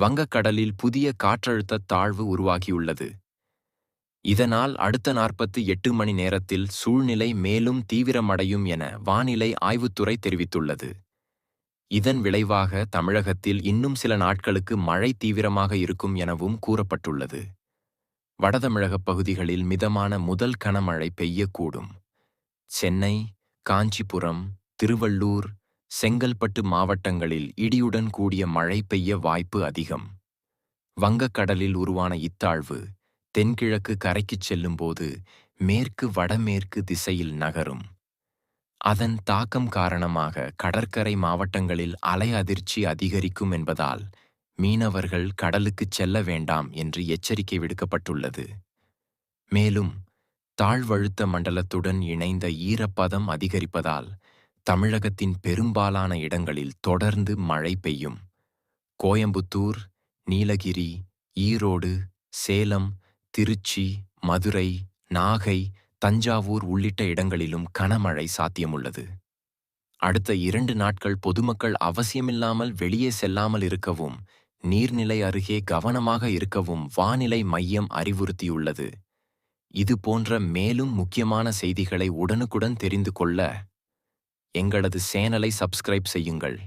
வங்கக்கடலில் புதிய காற்றழுத்த தாழ்வு உருவாகியுள்ளது. இதனால் அடுத்த நாற்பத்தி எட்டு மணி நேரத்தில் சூழ்நிலை மேலும் தீவிரமடையும் என வானிலை ஆய்வுத்துறை தெரிவித்துள்ளது. இதன் விளைவாக தமிழகத்தில் இன்னும் சில நாட்களுக்கு மழை தீவிரமாக இருக்கும் எனவும் கூறப்பட்டுள்ளது. வடதமிழகப் பகுதிகளில் மிதமான முதல் கனமழை பெய்யக்கூடும். சென்னை காஞ்சிபுரம் திருவள்ளூர் செங்கல்பட்டு மாவட்டங்களில் இடியுடன் கூடிய மழை பெய்ய வாய்ப்பு அதிகம். வங்கக்கடலில் உருவான இத்தாழ்வு தென்கிழக்கு கரைக்குச் செல்லும்போது மேற்கு வடமேற்கு திசையில் நகரும். அதன் தாக்கம் காரணமாக கடற்கரை மாவட்டங்களில் அலை அதிர்ச்சி அதிகரிக்கும் என்பதால் மீனவர்கள் கடலுக்குச் செல்ல வேண்டாம் என்று எச்சரிக்கை விடுக்கப்பட்டுள்ளது. மேலும் தாழ்வழுத்த மண்டலத்துடன் இணைந்த ஈரப்பதம் அதிகரிப்பதால் தமிழகத்தின் பெரும்பாலான இடங்களில் தொடர்ந்து மழை பெய்யும். கோயம்புத்தூர் நீலகிரி ஈரோடு சேலம் திருச்சி மதுரை நாகை தஞ்சாவூர் உள்ளிட்ட இடங்களிலும் கனமழை சாத்தியமுள்ளது. அடுத்த இரண்டு நாட்கள் பொதுமக்கள் அவசியமில்லாமல் வெளியே செல்லாமல் இருக்கவும் நீர்நிலை அருகே கவனமாக இருக்கவும் வானிலை மையம் அறிவுறுத்தியுள்ளது. இது போன்ற மேலும் முக்கியமான செய்திகளை உடனுக்குடன் தெரிந்து கொள்ள எங்களது சேனலை சப்ஸ்கிரைப் செய்யுங்கள்.